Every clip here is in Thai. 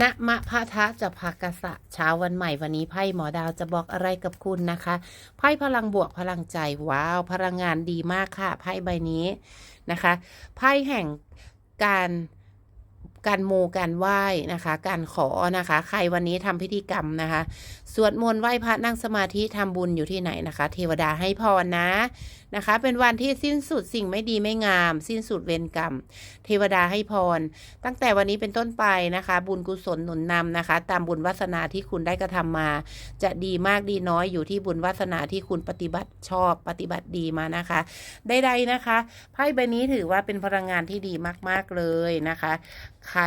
ณมะพะทะจะพากษะเช้าวันใหม่วันนี้ไพ่หมอดาวจะบอกอะไรกับคุณนะคะไพ่พลังบวกพลังใจว้าว พลังงานดีมากค่ะไพ่ใบนี้นะคะไพ่แห่งการ การโมการไหว้นะคะ การขอนะคะ ใครวันนี้ทำพิธีกรรมนะคะ สวดมนต์ไหว้พระนั่งสมาธิทำบุญอยู่ที่ไหนนะคะ เทวดาให้พรนะนะคะ เป็นวันที่สิ้นสุดสิ่งไม่ดีไม่งาม สิ้นสุดเวรกรรม เทวดาให้พร ตั้งแต่วันนี้เป็นต้นไปนะคะ บุญกุศลหนุนนำนะคะ ตามบุญวาสนาที่คุณได้กระทำมา จะดีมากดีน้อยอยู่ที่บุญวาสนาที่คุณปฏิบัติชอบปฏิบัติดีมานะคะใดๆนะคะไพ่ใบนี้ถือว่าเป็นพลังงานที่ดีมาก ๆเลยนะคะใคร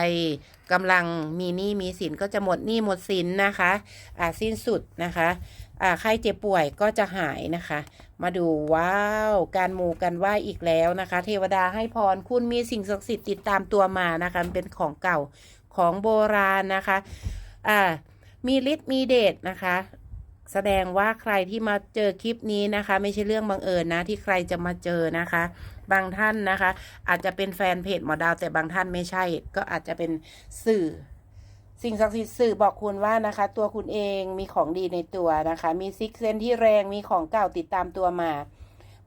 กำลังมีหนี้มีสินก็จะหมดหนี้หมดสินนะคะอ่าสิ้นสุดนะคะอ่าใครเจ็บป่วยก็จะหายนะคะ มาดูว้าวการมูกันไหวอีกแล้วนะคะ เทวดาให้พรคุณมีสิ่งศักดิ์สิทธิ์ติดตามตัวมานะคะเป็นของเก่าของโบราณนะคะอ่ามีฤทธิ์มีเดชนะคะ แสดงว่าใครที่มาเจอคลิปนี้นะคะ ไม่ใช่เรื่องบังเอิญนะ ที่ใครจะมาเจอนะคะ บางท่านนะคะ อาจจะเป็นแฟนเพจหมอดาว แต่บางท่านไม่ใช่ ก็อาจจะเป็นสื่อ สิ่งศักดิ์สิทธิ์สื่อบอกคุณว่านะคะ ตัวคุณเองมีของดีในตัวนะคะ มีซิกเซนที่แรงมีของเก่าติดตามตัวมา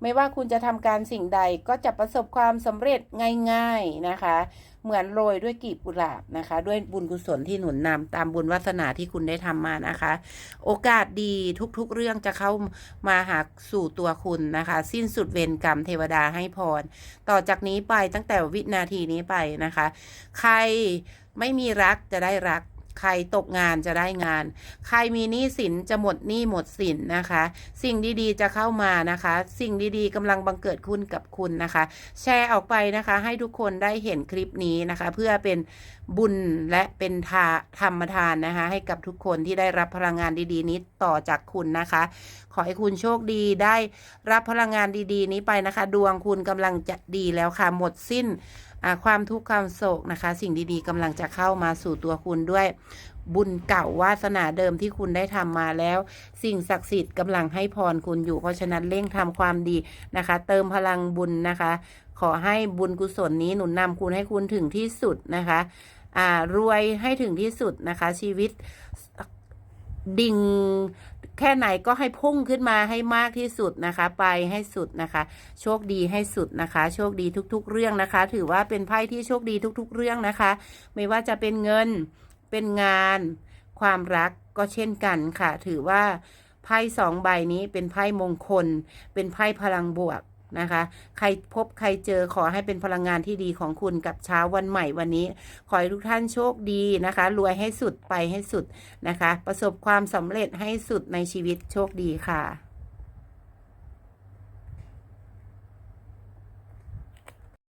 ไม่ว่าคุณจะทำการสิ่งใดก็จะประสบความสำเร็จง่ายๆนะคะ เหมือนโรยด้วยกีบกุหลาบนะคะ ด้วยบุญกุศลที่หนุนนำตามบุญวาสนาที่คุณได้ทำมานะคะ โอกาสดีทุกๆเรื่องจะเข้ามาหาสู่ตัวคุณนะคะ สิ้นสุดเวรกรรมเทวดาให้พร ต่อจากนี้ไปตั้งแต่วินาทีนี้ไปนะคะ ใครไม่มีรักจะได้รัก ใครตกงานจะได้งาน ใครมีหนี้สินจะหมดหนี้หมดสินนะคะ สิ่งดีๆจะเข้ามานะคะ สิ่งดีๆกำลังบังเกิดขึ้นกับคุณนะคะ แชร์ออกไปนะคะ ให้ทุกคนได้เห็นคลิปนี้นะคะ เพื่อเป็นบุญและเป็นทาธรรมทานนะคะ ให้กับทุกคนที่ได้รับพลังงานดีๆ นี้ต่อจากคุณนะคะ ขอให้คุณโชคดีได้รับพลังงานดีๆ นี้ไปนะคะ ดวงคุณกำลังจะดีแล้วค่ะหมดสิ้นความทุกข์ความโศกนะคะ สิ่งดีๆกำลังจะเข้ามาสู่ตัวคุณด้วยบุญเก่าวาสนาเดิมที่คุณได้ทำมาแล้ว สิ่งศักดิ์สิทธิ์กำลังให้พรคุณอยู่ เพราะฉะนั้นเร่งทำความดีนะคะ เติมพลังบุญนะคะ ขอให้บุญกุศลนี้หนุนนำคุณให้คุณถึงที่สุดนะคะอ่ารวยให้ถึงที่สุดนะคะ ชีวิตดิ่ง แค่ไหนก็ให้พุ่งขึ้นมาให้มากที่สุดนะคะ ไปให้สุดนะคะ โชคดีให้สุดนะคะ โชคดีทุก ๆ เรื่องนะคะ ถือว่าเป็นไพ่ที่โชคดีทุก ๆ เรื่องนะคะ ไม่ว่าจะเป็นเงินเป็นงาน ความรักก็เช่นกันค่ะ ถือว่าไพ่สองใบนี้เป็นไพ่มงคล เป็นไพ่พลังบวก นะคะ ใครพบใครเจอขอให้เป็นพลังงานที่ดีของคุณกับเช้าวันใหม่วันนี้ ขอให้ทุกท่านโชคดีนะคะ รวยให้สุดไปให้สุดนะคะ ประสบความสำเร็จให้สุดในชีวิตโชคดีค่ะ